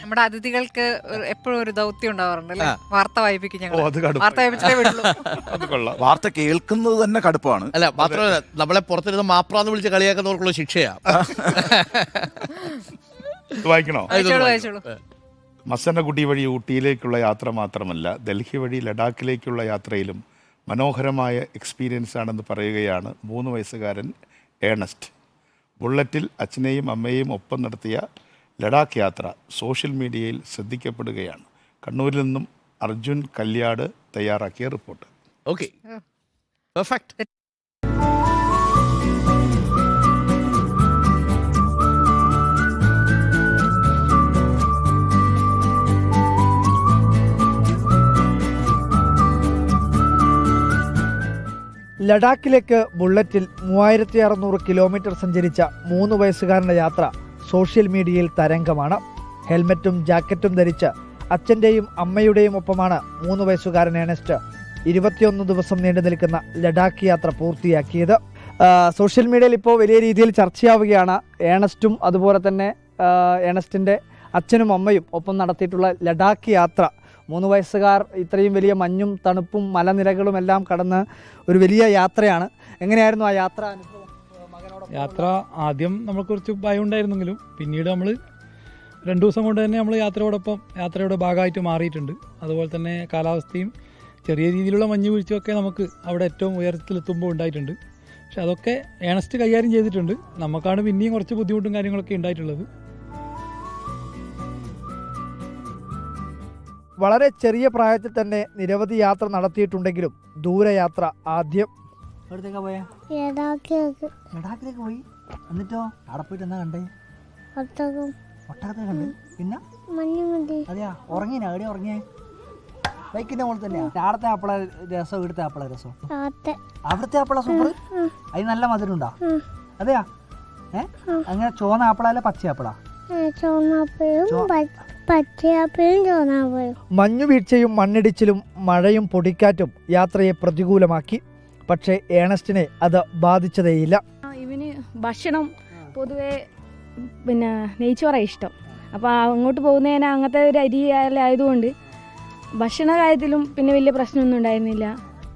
നമ്മുടെ അതിഥികൾക്ക് എപ്പോഴും ഒരു ദൗത്യം ഉണ്ടാവാറുണ്ട് അല്ലേ? വാർത്ത വായിപ്പിക്കും ഞങ്ങൾ ഓ, അത് കടുപ്പം. വാർത്ത വായിപ്പിച്ചേ വിടുള്ളൂ. അത് കൊള്ളാം. വാർത്ത കേൾക്കുന്നത് തന്നെ കടുപ്പാണ്. അല്ല മാത്രമല്ല നമ്മളെ പുറത്തിരുന്ന് മാപ്രാന്ന് വിളിച്ച് കളിയാക്കുന്നവർക്കുള്ള ശിക്ഷയാ. ഇത് വായിക്കണോ? വായിച്ചോളൂ വായിച്ചോളൂ. മസനഗുഡി വഴി ഊട്ടിയിലേക്കുള്ള യാത്ര മാത്രമല്ല ഡൽഹി വഴി ലഡാക്കിലേക്കുള്ള യാത്രയിലും മനോഹരമായ എക്സ്പീരിയൻസ് ആണെന്ന് പറയുകയാണ് മൂന്ന് വയസ്സുകാരൻ ഏണസ്റ്റ്. ബുള്ളറ്റിൽ അച്ഛനെയും അമ്മയെയും ഒപ്പം നടത്തിയ ലഡാക്ക് യാത്ര സോഷ്യൽ മീഡിയയിൽ ശ്രദ്ധിക്കപ്പെടുകയാണ്. കണ്ണൂരിൽ നിന്നും അർജുൻ കല്യാട് തയ്യാറാക്കിയ റിപ്പോർട്ട്. ഓക്കെ. പെർഫെക്റ്റ്. ലഡാക്കിലേക്ക് ബുള്ളറ്റിൽ മൂവായിരത്തി അറുന്നൂറ് കിലോമീറ്റർ സഞ്ചരിച്ച മൂന്ന് വയസ്സുകാരന്റെ യാത്ര സോഷ്യൽ മീഡിയയിൽ തരംഗമാണ്. ഹെൽമറ്റും ജാക്കറ്റും ധരിച്ച് അച്ഛന്റെയും അമ്മയുടെയും ഒപ്പമാണ് മൂന്ന് വയസ്സുകാരൻ ഏണസ്റ്റ് ഇരുപത്തിയൊന്ന് ദിവസം നീണ്ടു നിൽക്കുന്ന ലഡാക്ക് യാത്ര പൂർത്തിയാക്കിയത്. സോഷ്യൽ മീഡിയയിൽ ഇപ്പോൾ വലിയ രീതിയിൽ ചർച്ചയാവുകയാണ്. ഏണസ്റ്റും അതുപോലെ തന്നെ ഏണസ്റ്റിന്റെ അച്ഛനും അമ്മയും ഒപ്പം നടത്തിയിട്ടുള്ള ലഡാക്ക് യാത്ര. മൂന്ന് വയസ്സുകാർ ഇത്രയും വലിയ മഞ്ഞും തണുപ്പും മലനിരകളും എല്ലാം കടന്ന് ഒരു വലിയ യാത്രയാണ്. എങ്ങനെയായിരുന്നു ആ യാത്ര അനുഭവം? യാത്ര ആദ്യം നമ്മൾ കുറച്ച് ഭയം ഉണ്ടായിരുന്നെങ്കിലും പിന്നീട് നമ്മൾ രണ്ട് ദിവസം കൊണ്ട് തന്നെ നമ്മൾ യാത്രയോടൊപ്പം യാത്രയുടെ ഭാഗമായിട്ട് മാറിയിട്ടുണ്ട്. അതുപോലെ തന്നെ കാലാവസ്ഥയും ചെറിയ രീതിയിലുള്ള മഞ്ഞ് വീഴ്ചയൊക്കെ നമുക്ക് അവിടെ ഏറ്റവും ഉയരത്തിലെത്തുമ്പോൾ ഉണ്ടായിട്ടുണ്ട്. പക്ഷെ അതൊക്കെ ഏണസ്റ്റ് കൈകാര്യം ചെയ്തിട്ടുണ്ട്. നമുക്കാണ് പിന്നെയും കുറച്ച് ബുദ്ധിമുട്ടും കാര്യങ്ങളൊക്കെ ഉണ്ടായിട്ടുള്ളത്. വളരെ ചെറിയ പ്രായത്തിൽ തന്നെ നിരവധി യാത്ര നടത്തിയിട്ടുണ്ടെങ്കിലും ദൂരയാത്ര ആദ്യം എവിടത്തേക്കാ പോയാ? ലഡാക്കിലേക്ക്. പോയി? എന്നിട്ടോ? അവിടെ പോയിട്ട് എന്നാ കണ്ടേ? ഒട്ടകം. ഒട്ടകത്തെ കണ്ടു? പിന്നെ? അതെയാ ഉറങ്ങിനാ എവിടെ ഉറങ്ങിയേ? ബൈക്കിന്റെ മുകളിൽ തന്നെയാ? ആടത്തെ ആപ്പിള രസം ഇവിടുത്തെ ആപ്പിള രസം? അവിടുത്തെ ആപ്പിള സൂപ്പർ? അതിന് നല്ല മധുരം ഉണ്ടോ അതെയാ? ഏ? അങ്ങനെ ചോന്ന ആപ്പിളല്ല പച്ച ആപ്പിളാ. മഞ്ഞുവീഴ്ചയും മണ്ണിടിച്ചിലും മഴയും പൊടിക്കാറ്റും യാത്രയെ പ്രതികൂലമാക്കി. പക്ഷേ ഏണസ്റ്റിനെ അത് ബാധിച്ചതേയില്ല. ഇവന് ഭക്ഷണം പൊതുവെ പിന്നെ നെയ്ച്ചോറാണ് ഇഷ്ടം. അപ്പോൾ അങ്ങോട്ട് പോകുന്നതിന് അങ്ങനത്തെ ഒരു അരി ആയതുകൊണ്ട് ഭക്ഷണ കാര്യത്തിലും പിന്നെ വലിയ പ്രശ്നമൊന്നും ഉണ്ടായിരുന്നില്ല.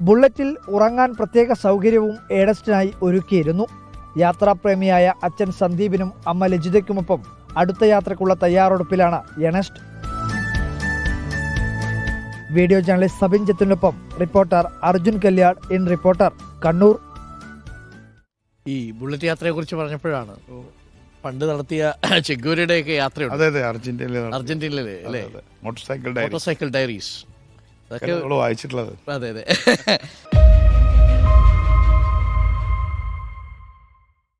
ബുള്ളറ്റിൽ ഉറങ്ങാൻ പ്രത്യേക സൗകര്യവും ഏണസ്റ്റിനായി ഒരുക്കിയിരുന്നു. യാത്രാപ്രേമിയായ അച്ഛൻ സന്ദീപിനും അമ്മ ലജിതയ്ക്കുമൊപ്പം അടുത്ത യാത്രക്കുള്ള തയ്യാറെടുപ്പിലാണ് Ernest video journalist Sabin ജത്തിനൊപ്പം reporter Arjun Kalyad in reporter Kannur. ഈ ബുള്ളറ്റ് യാത്രയെ കുറിച്ച് പറഞ്ഞപ്പോഴാണ് പണ്ട് നടത്തിയ ചെഗൂരിയുടെയൊക്കെ യാത്രയുണ്ട്. അതെ അതെ അർജന്റീനയിലെ അർജന്റീനയിലെ അല്ലേ? Motorcycle motorcycle diaries. അതൊക്കെ വായിച്ചിട്ടുള്ളത്. അതെ അതെ.